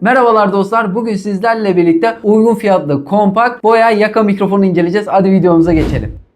Merhabalar dostlar. Bugün sizlerle birlikte uygun fiyatlı kompakt boya yaka mikrofonu inceleyeceğiz. Hadi videomuza geçelim.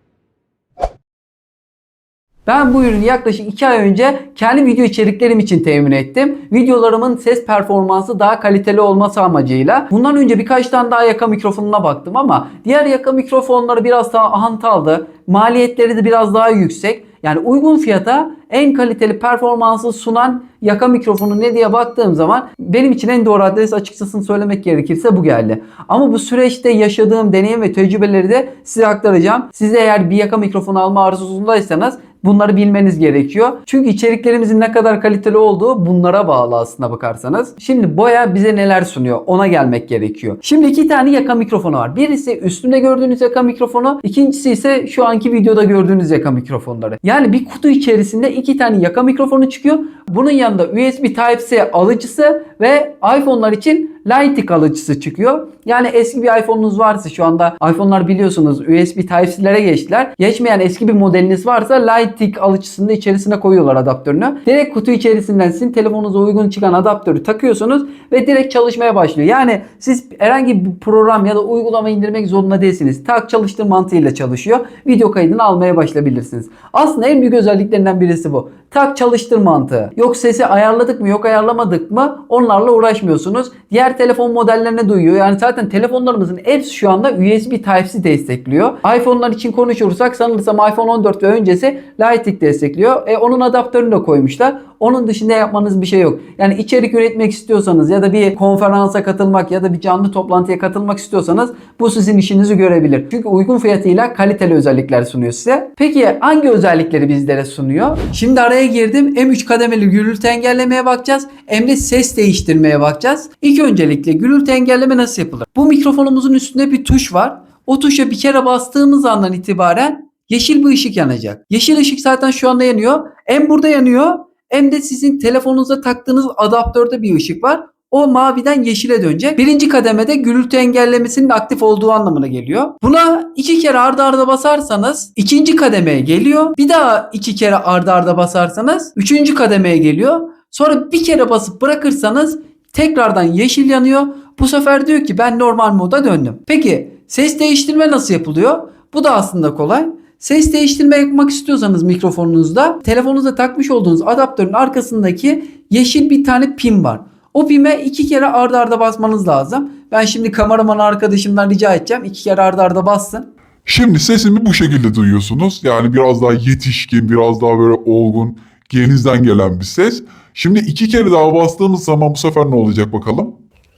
Ben bu ürünü yaklaşık 2 ay önce kendi video içeriklerim için temin ettim. Videolarımın ses performansı daha kaliteli olması amacıyla. Bundan önce birkaç tane daha yaka mikrofonuna baktım ama diğer yaka mikrofonları biraz daha hantaldı. Maliyetleri de biraz daha yüksek. Yani uygun fiyata en kaliteli performansı sunan yaka mikrofonu ne diye baktığım zaman benim için en doğru adres açıkçası söylemek gerekirse bu geldi. Ama bu süreçte yaşadığım deneyim ve tecrübeleri de size aktaracağım. Siz eğer bir yaka mikrofonu alma arzusundaysanız Bunları bilmeniz gerekiyor. Çünkü içeriklerimizin ne kadar kaliteli olduğu bunlara bağlı aslına bakarsanız. Şimdi boya bize neler sunuyor ona gelmek gerekiyor. Şimdi iki tane yaka mikrofonu var. Birisi üstünde gördüğünüz yaka mikrofonu. ikincisi ise şu anki videoda gördüğünüz yaka mikrofonları. Yani bir kutu içerisinde iki tane yaka mikrofonu çıkıyor. Bunun yanında USB Type-C alıcısı ve iPhone'lar için Lightning alıcısı çıkıyor. Yani eski bir iPhone'unuz varsa şu anda iPhone'lar biliyorsunuz USB Type-C'lere geçtiler. Geçmeyen eski bir modeliniz varsa Lightning alıcısını da içerisine koyuyorlar adaptörünü. Direkt kutu içerisinden sizin telefonunuza uygun çıkan adaptörü takıyorsunuz ve direkt çalışmaya başlıyor. Yani siz herhangi bir program ya da uygulama indirmek zorunda değilsiniz. Tak çalıştır mantığıyla çalışıyor. Video kaydını almaya başlayabilirsiniz. Aslında en büyük özelliklerinden birisi bu. Tak çalıştır mantığı. Yok sesi ayarladık mı yok ayarlamadık mı onlarla uğraşmıyorsunuz. Diğer telefon modellerine duyuyor. Yani zaten telefonlarımızın hepsi şu anda USB Type-C destekliyor. iPhone'lar için konuşursak sanırsam iPhone 14 ve öncesi Lightning destekliyor. E, onun adaptörünü de koymuşlar. Onun dışında yapmanız bir şey yok. Yani içerik üretmek istiyorsanız ya da bir konferansa katılmak ya da bir canlı toplantıya katılmak istiyorsanız bu sizin işinizi görebilir. Çünkü uygun fiyatıyla kaliteli özellikler sunuyor size. Peki hangi özellikleri bizlere sunuyor? Şimdi araya girdim. Hem 3 kademeli gürültü engellemeye bakacağız hem de ses değiştirmeye bakacağız. İlk öncelikle gürültü engelleme nasıl yapılır? Bu mikrofonumuzun üstünde bir tuş var. O tuşa bir kere bastığımız andan itibaren yeşil bir ışık yanacak. Yeşil ışık zaten şu anda yanıyor. Hem burada yanıyor hem de sizin telefonunuza taktığınız adaptörde bir ışık var. O maviden yeşile dönecek. Birinci kademede gürültü engellemesinin aktif olduğu anlamına geliyor. Buna iki kere arda arda basarsanız ikinci kademeye geliyor. Bir daha iki kere arda arda basarsanız üçüncü kademeye geliyor. Sonra bir kere basıp bırakırsanız tekrardan yeşil yanıyor. Bu sefer diyor ki ben normal moda döndüm. Peki ses değiştirme nasıl yapılıyor? Bu da aslında kolay. Ses değiştirme yapmak istiyorsanız mikrofonunuzda telefonunuza takmış olduğunuz adaptörün arkasındaki yeşil bir tane pin var. O pime iki kere arda arda basmanız lazım. Ben şimdi kameraman arkadaşımdan rica edeceğim. iki kere arda arda bassın. Şimdi sesimi bu şekilde duyuyorsunuz. Yani biraz daha yetişkin, biraz daha böyle olgun, genizden gelen bir ses. Şimdi iki kere daha bastığımız zaman bu sefer ne olacak bakalım?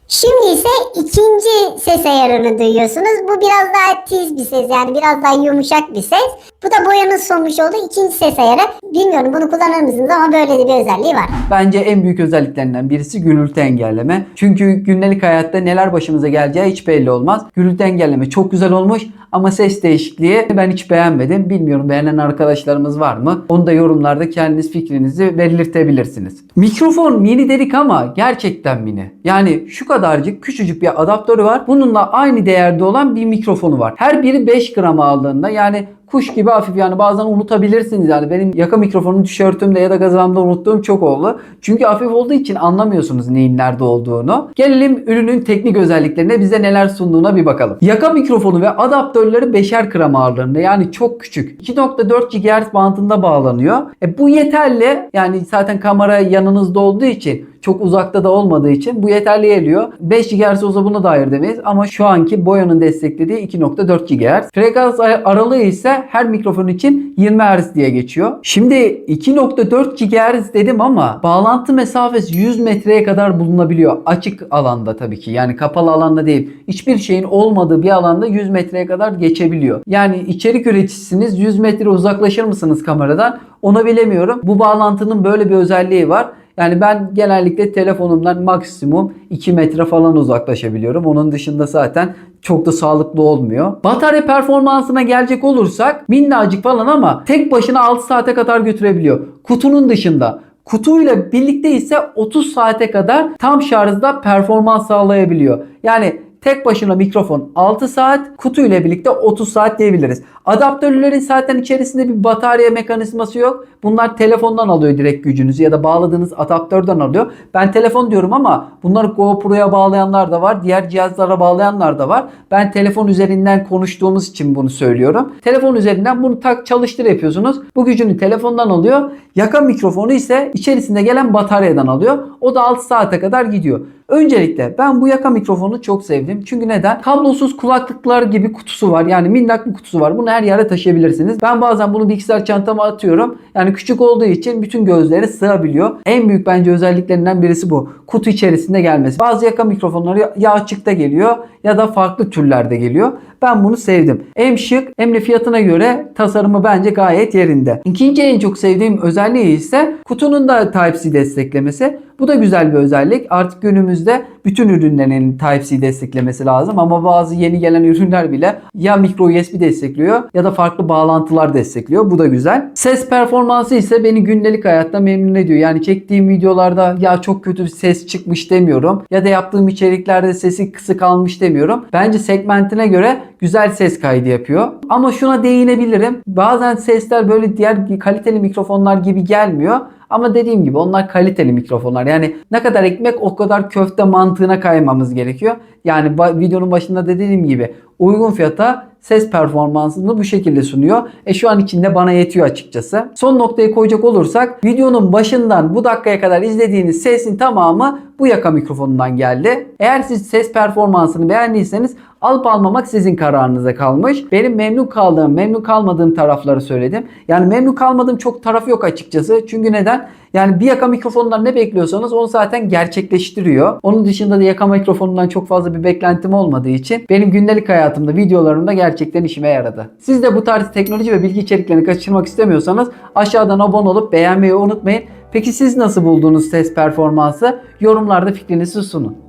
Şimdi ise ikinci ses ayarını duyuyorsunuz. Bu biraz daha tiz bir ses yani biraz daha yumuşak bir ses. Bu da boyanın sunmuş olduğu ikinci ses ayarı. Bilmiyorum bunu kullanır mısınız ama böyle bir özelliği var. Bence en büyük özelliklerinden birisi gürültü engelleme. Çünkü günlük hayatta neler başımıza geleceği hiç belli olmaz. Gürültü engelleme çok güzel olmuş ama ses değişikliği ben hiç beğenmedim. Bilmiyorum beğenen arkadaşlarımız var mı? Onu da yorumlarda kendiniz fikrinizi belirtebilirsiniz. Mikrofon mini dedik ama gerçekten mini. Yani şu kadarcık küçücük bir adaptörü var. Bununla aynı değerde olan bir mikrofonu var. Her biri 5 gram ağırlığında yani kuş gibi hafif yani bazen unutabilirsiniz yani benim yaka mikrofonu tişörtümde ya da gazamda unuttuğum çok oldu. Çünkü hafif olduğu için anlamıyorsunuz neyin nerede olduğunu. Gelelim ürünün teknik özelliklerine bize neler sunduğuna bir bakalım. Yaka mikrofonu ve adaptörleri 5'er gram ağırlığında yani çok küçük. 2.4 GHz bandında bağlanıyor. E bu yeterli yani zaten kamera yanınızda olduğu için çok uzakta da olmadığı için bu yeterli geliyor. 5 GHz olsa buna da hayır demeyiz ama şu anki Boya'nın desteklediği 2.4 GHz. Frekans aralığı ise her mikrofon için 20 Hz diye geçiyor. Şimdi 2.4 GHz dedim ama bağlantı mesafesi 100 metreye kadar bulunabiliyor. Açık alanda tabii ki yani kapalı alanda değil. Hiçbir şeyin olmadığı bir alanda 100 metreye kadar geçebiliyor. Yani içerik üreticisiniz 100 metre uzaklaşır mısınız kameradan? Onu bilemiyorum. Bu bağlantının böyle bir özelliği var. Yani ben genellikle telefonumdan maksimum 2 metre falan uzaklaşabiliyorum. Onun dışında zaten çok da sağlıklı olmuyor. Batarya performansına gelecek olursak minnacık falan ama tek başına 6 saate kadar götürebiliyor. Kutunun dışında Kutuyla birlikte ise 30 saate kadar tam şarjda performans sağlayabiliyor. Yani Tek başına mikrofon 6 saat, kutu ile birlikte 30 saat diyebiliriz. Adaptörlerin zaten içerisinde bir batarya mekanizması yok. Bunlar telefondan alıyor direkt gücünüzü ya da bağladığınız adaptörden alıyor. Ben telefon diyorum ama bunları GoPro'ya bağlayanlar da var. Diğer cihazlara bağlayanlar da var. Ben telefon üzerinden konuştuğumuz için bunu söylüyorum. Telefon üzerinden bunu tak çalıştır yapıyorsunuz. Bu gücünü telefondan alıyor. Yaka mikrofonu ise içerisinde gelen bataryadan alıyor. O da 6 saate kadar gidiyor. Öncelikle ben bu yaka mikrofonu çok sevdim. Çünkü neden? Kablosuz kulaklıklar gibi kutusu var. Yani minnak bir kutusu var. Bunu her yere taşıyabilirsiniz. Ben bazen bunu bilgisayar çantama atıyorum. Yani küçük olduğu için bütün gözlere sığabiliyor. En büyük bence özelliklerinden birisi bu. Kutu içerisinde gelmesi. Bazı yaka mikrofonları ya açıkta geliyor ya da farklı türlerde geliyor. Ben bunu sevdim. Hem şık hem de fiyatına göre tasarımı bence gayet yerinde. İkinci en çok sevdiğim özelliği ise kutunun da Type-C desteklemesi. Bu da güzel bir özellik. Artık günümüzde bütün ürünlerin Type-C desteklemesi lazım ama bazı yeni gelen ürünler bile ya micro USB destekliyor ya da farklı bağlantılar destekliyor. Bu da güzel. Ses performansı ise beni gündelik hayatta memnun ediyor. Yani çektiğim videolarda ya çok kötü bir ses çıkmış demiyorum ya da yaptığım içeriklerde sesi kısık almış demiyorum. Bence segmentine göre güzel ses kaydı yapıyor. Ama şuna değinebilirim. Bazen sesler böyle diğer kaliteli mikrofonlar gibi gelmiyor. Ama dediğim gibi onlar kaliteli mikrofonlar. Yani ne kadar ekmek o kadar köfte mantığına kaymamız gerekiyor. Yani videonun başında dediğim gibi uygun fiyata ses performansını bu şekilde sunuyor. E şu an içinde bana yetiyor açıkçası. Son noktayı koyacak olursak videonun başından bu dakikaya kadar izlediğiniz sesin tamamı bu yaka mikrofonundan geldi. Eğer siz ses performansını beğendiyseniz alıp almamak sizin kararınıza kalmış. Benim memnun kaldığım, memnun kalmadığım tarafları söyledim. Yani memnun kalmadığım çok taraf yok açıkçası. Çünkü neden? Yani bir yaka mikrofonundan ne bekliyorsanız onu zaten gerçekleştiriyor. Onun dışında da yaka mikrofonundan çok fazla bir beklentim olmadığı için benim gündelik hayatımda, videolarımda gerçekten işime yaradı. Siz de bu tarz teknoloji ve bilgi içeriklerini kaçırmak istemiyorsanız aşağıdan abone olup beğenmeyi unutmayın. Peki siz nasıl buldunuz ses performansı? Yorumlarda fikrinizi sunun.